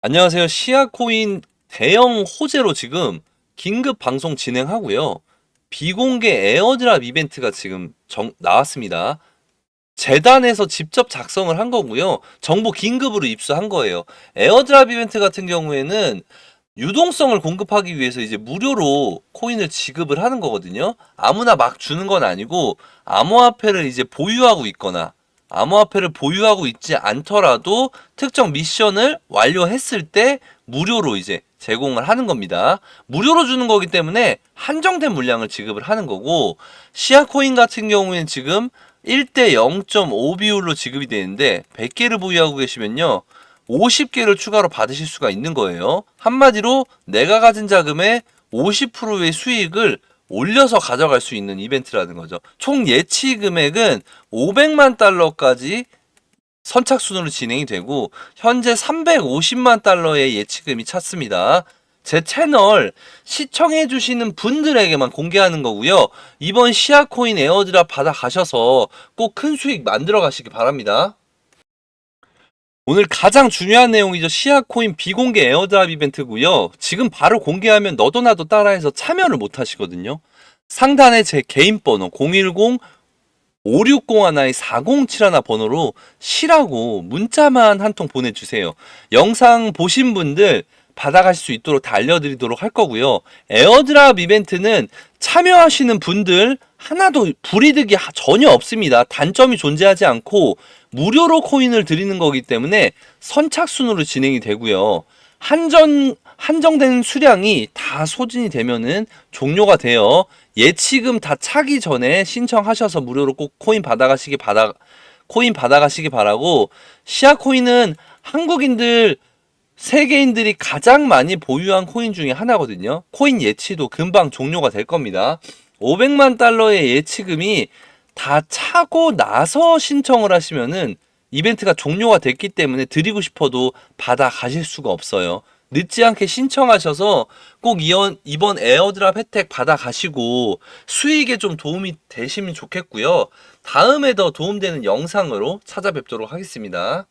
안녕하세요. 시아코인 대형 호재로 지금 긴급 방송 진행하고요. 비공개 에어드랍 이벤트가 지금 정- 나왔습니다. 재단에서 직접 작성을 한 거고요. 정보 긴급으로 입수한 거예요. 에어드랍 이벤트 같은 경우에는 유동성을 공급하기 위해서 이제 무료로 코인을 지급을 하는 거거든요. 아무나 막 주는 건 아니고 암호화폐를 이제 보유하고 있거나 암호화폐를 보유하고 있지 않더라도 특정 미션을 완료했을 때 무료로 이제 제공을 하는 겁니다. 무료로 주는 거기 때문에 한정된 물량을 지급을 하는 거고 시아코인 같은 경우에는 지금 1대 0.5 비율로 지급이 되는데 100개를 보유하고 계시면요. 50개를 추가로 받으실 수가 있는 거예요. 한마디로 내가 가진 자금의 50%의 수익을 올려서 가져갈 수 있는 이벤트라는 거죠. 총 예치 금액은 500만 달러까지 선착순으로 진행이 되고 현재 350만 달러의 예치금이 찼습니다. 제 채널 시청해 주시는 분들에게만 공개하는 거고요. 이번 시아코인 에어드랍 받아 가셔서 꼭 큰 수익 만들어 가시기 바랍니다. 오늘 가장 중요한 내용이죠. 시아코인 비공개 에어드랍 이벤트고요. 지금 바로 공개하면 너도 나도 따라해서 참여를 못 하시거든요. 상단에 제 개인 번호 010 5601의 407 번호로 시라고 문자만 한 통 보내주세요. 영상 보신 분들 받아가실 수 있도록 다 알려드리도록 할 거고요. 에어드랍 이벤트는 참여하시는 분들 하나도 불이득이 하- 전혀 없습니다. 단점이 존재하지 않고 무료로 코인을 드리는 거기 때문에 선착순으로 진행이 되고요. 한정 한정된 수량이 다 소진이 되면은 종료가 돼요. 예치금 다 차기 전에 신청하셔서 무료로 꼭 코인 받아가시기 바라 코인 받아가시기 바라고 시아코인은 한국인들 세계인들이 가장 많이 보유한 코인 중에 하나거든요. 코인 예치도 금방 종료가 될 겁니다. 500만 달러의 예치금이 다 차고 나서 신청을 하시면은 이벤트가 종료가 됐기 때문에 드리고 싶어도 받아 가실 수가 없어요. 늦지 않게 신청하셔서 꼭 이번, 이번 에어드랍 혜택 받아 가시고 수익에 좀 도움이 되시면 좋겠고요. 다음에 더 도움되는 영상으로 찾아뵙도록 하겠습니다.